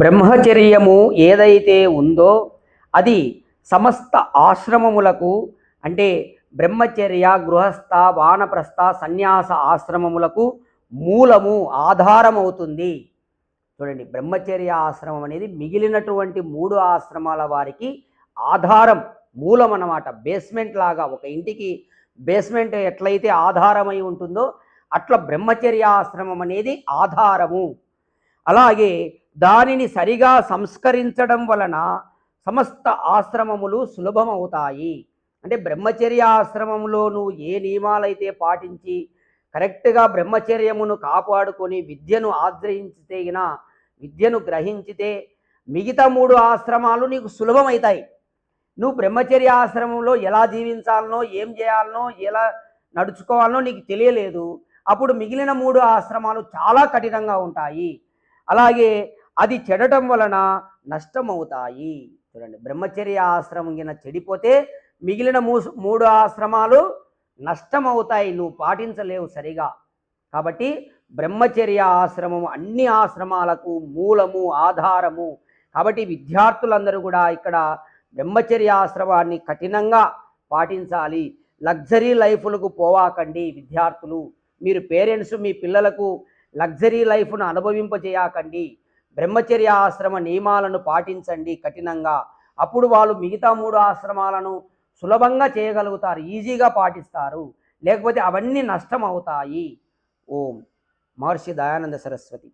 బ్రహ్మచర్యము ఏదైతే ఉందో అది సమస్త ఆశ్రమములకు అంటే బ్రహ్మచర్య గృహస్థ వానప్రస్థ సన్యాస ఆశ్రమములకు మూలము ఆధారమవుతుంది. చూడండి బ్రహ్మచర్య ఆశ్రమం అనేది మిగిలినటువంటి మూడు ఆశ్రమాల వారికి ఆధారం మూలం అన్నమాట. బేస్మెంట్ లాగా ఒక ఇంటికి బేస్మెంట్ ఎట్లయితే ఆధారమై ఉంటుందో అట్లా బ్రహ్మచర్య ఆశ్రమం అనేది ఆధారము. అలాగే దానిని సరిగా సంస్కరించడం వలన సమస్త ఆశ్రమములు సులభమవుతాయి. అంటే బ్రహ్మచర్య ఆశ్రమంలో నువ్వు ఏ నియమాలైతే పాటించి కరెక్ట్గా బ్రహ్మచర్యమును కాపాడుకొని విద్యను ఆశ్రయించితేగిన విద్యను గ్రహించితే మిగతా మూడు ఆశ్రమాలు నీకు సులభమవుతాయి నువ్వు బ్రహ్మచర్య ఆశ్రమంలో ఎలా జీవించాలనో ఏం చేయాలనో ఎలా నడుచుకోవాలనో నీకు తెలియలేదు. అప్పుడు మిగిలిన మూడు ఆశ్రమాలు చాలా కఠినంగా ఉంటాయి. అలాగే అది చెడటం వలన నష్టమవుతాయి. చూడండి బ్రహ్మచర్య ఆశ్రమం కింద చెడిపోతే మిగిలిన మూ మూడు ఆశ్రమాలు నష్టమవుతాయి. నువ్వు పాటించలేవు సరిగా. కాబట్టి బ్రహ్మచర్య ఆశ్రమం అన్ని ఆశ్రమాలకు మూలము ఆధారము. కాబట్టి విద్యార్థులందరూ కూడా ఇక్కడ బ్రహ్మచర్య ఆశ్రమాన్ని కఠినంగా పాటించాలి. లగ్జరీ లైఫ్లకు పోవాకండి విద్యార్థులు. మీరు పేరెంట్స్ మీ పిల్లలకు లగ్జరీ లైఫ్ను అనుభవింపజేయకండి. బ్రహ్మచర్య ఆశ్రమ నియమాలను పాటించండి కఠినంగా. అప్పుడు వాళ్ళు మిగతా మూడు ఆశ్రమాలను సులభంగా చేయగలుగుతారు ఈజీగా పాటిస్తారు. లేకపోతే అవన్నీ నష్టం అవుతాయి ఓం. మహర్షి దయానంద సరస్వతి.